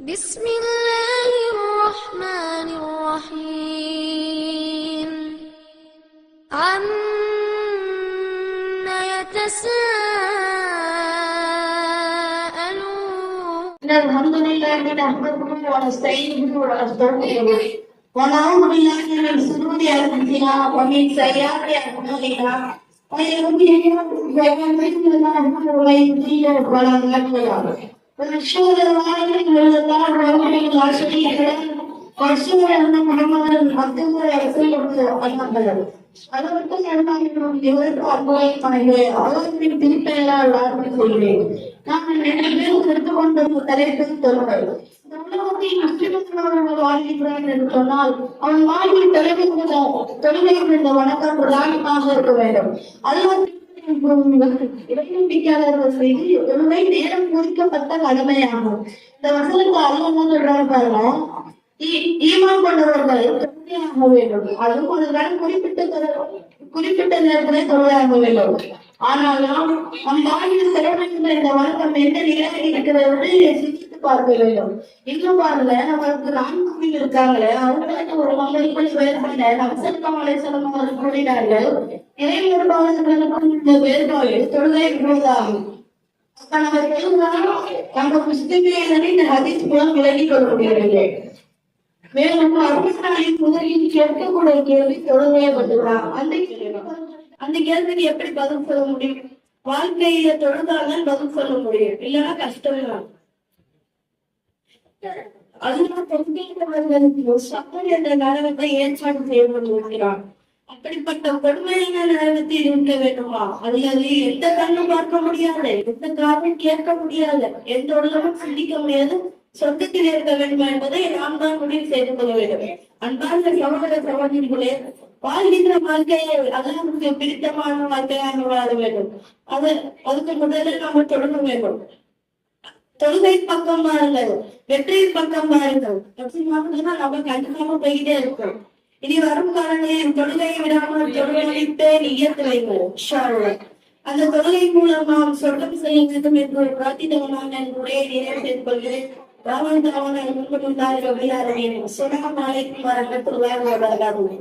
بسم الله الرحمن الرحيم. عما يتساءلون. الحمد لله نحمده ونستعينه ونستغفره. ونعوذ بالله من شرور أنفسنا ومن سيئات أعمالنا. من يهده الله فلا مضل له ومن يضلل فلا هادي له. மத்திய பயன்படுகிறது அது மட்டும் இரண்டாயிரம் இருபத்தி ஒன்பதாம் ஆண்டு அவர்களின் திருப்பெயரால் ஆரம்பி செய்கிறேன் நாங்கள் ரெண்டு பேரும் வாழ்கின்றான் என்று சொன்னால் அவன் வாழ்வில் தொலைவிருந்த தொலைவிருந்த வணக்கம் பிரதானமாக இருக்க வேண்டும் அது இறைநம்பிக்கையாளர்கள் செய்து தொழுகை நேரம் குறிக்கப்பட்ட கடமையாகும் இந்த வசனத்தை அல்லாஹ் சொல்றாரு பாருங்க ஈமான் கொண்டவர்கள் தொழுகையாக வேண்டும் அதுவும் ஒரு நாள் குறிப்பிட்ட குறிப்பிட்ட நேரத்திலே தொழுகையாக வேண்டும் ஆனாலும் நம் வாழ்வில் செலவழிக்கின்ற இந்த வழக்கம் எந்த நிலையில் இருக்கிறது சிந்தித்து பார்க்க வேண்டும் இன்னும் பாருங்க நம்மளுக்கு நான்கு இருக்காங்களே அவங்களுக்கு ஒரு மகளுக்குள் வேறுபாடு நம்சல்கம் அலைசலம் அவர்கள் கூறினார்கள் இறை வேறுபாடுகளுக்கும் இந்த வேறுபாடு தொழுகை விடுவதாகும். இந்த ஹதீஸ் மூலம் விலகிக் மேலும் முதலில் கேட்கக்கூடிய கேள்வி தொழுகையப்பட்டுள்ளார் அந்த கேள்வி- அந்த கேள்விக்கு எப்படி பதில் சொல்ல முடியும்? வாழ்க்கையில தொழுதாதான் பதில் சொல்ல முடியும். இல்லைன்னா கஷ்டம் தான் அதனால தொழுகையவர்களுக்கு சப்பர் என்ற நரகத்தை ஏற்பாடு செய்ய கொண்டிருக்கிறார். அப்படிப்பட்ட கொடுமையான நரகத்தில் இருக்க வேண்டுமா? அல்லது எந்த கண்ணும் பார்க்க முடியாது எந்த காதும் கேட்க முடியாது எந்த உள்ளமும் சிந்திக்க முடியாது. சொந்தத்தில் இருக்க வேண்டும் என்பதை நாம் தான் முடிவு செய்து கொள்ள வேண்டும். அன்பார்ந்த சகோதர சகோதரிகளே வாழ்கின்ற வாழ்க்கையை அதற்கு பிடித்தமான வாழ்க்கையாக வாழ வேண்டும். அது அதுக்கு முதலில் நம்ம தொடங்க வேண்டும். தொழுகை பக்கம் பாருங்கள் வெற்றியின் பக்கம் பாருங்கள் நிச்சயமாக நம்ம கண்டிப்பாக போய்கிட்டே இருக்கும் இனி வரும் காலங்களில் தொழுகையை விடாமல் தொழுகையிட்டே இயத்து வைங்கள் அந்த தொழுகை மூலம் நாம் சொர்க்கம் செய்ய வேண்டும் என்று பிரார்த்தித்தவனான என்னுடைய உரையை நிறைவு செய்து கொள்கிறேன் ராவன் தாவன முன்பு ரபிலாரே அஸ்ஸலாமு அலைக்கும் வரஹ்மத்துல்லாஹி வபரகாத்துஹு